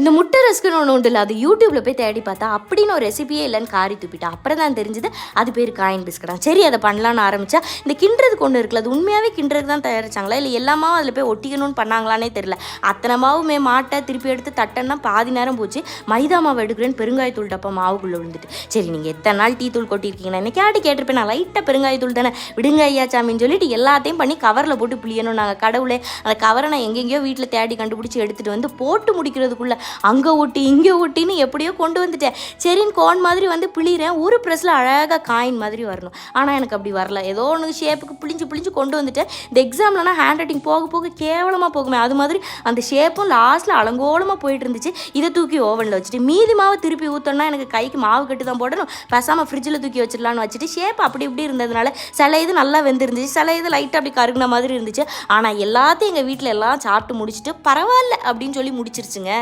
இந்த முட்டை ரஸ்க்குன்னு ஒன்று உண்டு இல்லை அது யூடியூப்பில் போய் தேடி பார்த்தா அப்படின்னு ஒரு ரெசிபியே இல்லைன்னு காரி துப்பிட்டா. அப்புறம் தான் தெரிஞ்சது அது பேர் காயின் பிஸ்கட்டா சரி அதை பண்ணலான்னு ஆரம்பித்தா இந்த கிண்டுறதுக்கு ஒன்று இருக்குல்ல அது உண்மையாகவே கிண்டுறதுக்கு தான் தயாரிச்சாங்களா? இல்லை எல்லாமே அதில் போய் ஒட்டிக்கணும்னு பண்ணாங்களானே தெரியல. அத்தனை மாவுமே மாட்டை திருப்பி எடுத்து தட்டன்னா பாதி நேரம் போச்சு. மைதா மாவு எடுக்கிறேன்னு பெருங்காயத்தூள் டப்பா மாவுக்குள்ளே விழுந்துட்டு. சரி நீங்கள் எத்தனை நாள் டீ தூள் கொட்டியிருக்கீங்கன்னா என்ன கேட்டு கேட்டிருப்பேன். நான் லைட்டாக பெருங்காயத்தூள் தானே. விடுங்க ஐயா சாமின்னு சொல்லிட்டு எல்லாத்தையும் பண்ணி கவரில் போட்டு புளியணும் நாங்கள் கடவுளே. அந்த கவரை நான் எங்கெங்கேயோ வீட்டில் தேடி கண்டுபிடிச்சி எடுத்துகிட்டு வந்து போட்டு முடிக்கிறதுக்குள்ளே அங்கே ஊட்டி இங்கே ஊட்டின்னு எப்படியோ கொண்டு வந்துட்டேன். சரின்னு கோன் மாதிரி வந்து பிழிகிறேன் ஒரு ப்ரெஸ்ஸில் அழகாக காயின் மாதிரி வரணும். ஆனால் எனக்கு அப்படி வரல. ஏதோ ஒன்று ஷேப்புக்கு பிழிஞ்சு பிழிஞ்சு கொண்டு வந்துட்டேன். இந்த எக்ஸாம்லனா ஹேண்ட் ரைட்டிங் போக போக கேவலமாக போகுமே. அது மாதிரி அந்த ஷேப்பும் லாஸ்ட்டில் அலங்கோலமாக போயிட்டு இருந்துச்சு. இதை தூக்கி ஓவனில் வச்சுட்டு மீதி மாவு திருப்பி ஊற்றோன்னா எனக்கு கைக்கு மாவு கட்டு தான் போடணும். பேசாமல் ஃப்ரிட்ஜில் தூக்கி வச்சிடலான்னு வச்சுட்டு ஷேப் அப்படி இப்படி இருந்ததுனால சில இது நல்லா வெந்திருந்துச்சு. சில இது லைட்டாக அப்படி கருகுன மாதிரி இருந்துச்சு. ஆனால் எல்லாத்தையும் எங்கள் வீட்டில் எல்லாம் சாப்பிட்டு முடிச்சுட்டு பரவாயில்ல அப்படின்னு சொல்லி முடிச்சிருச்சுங்க.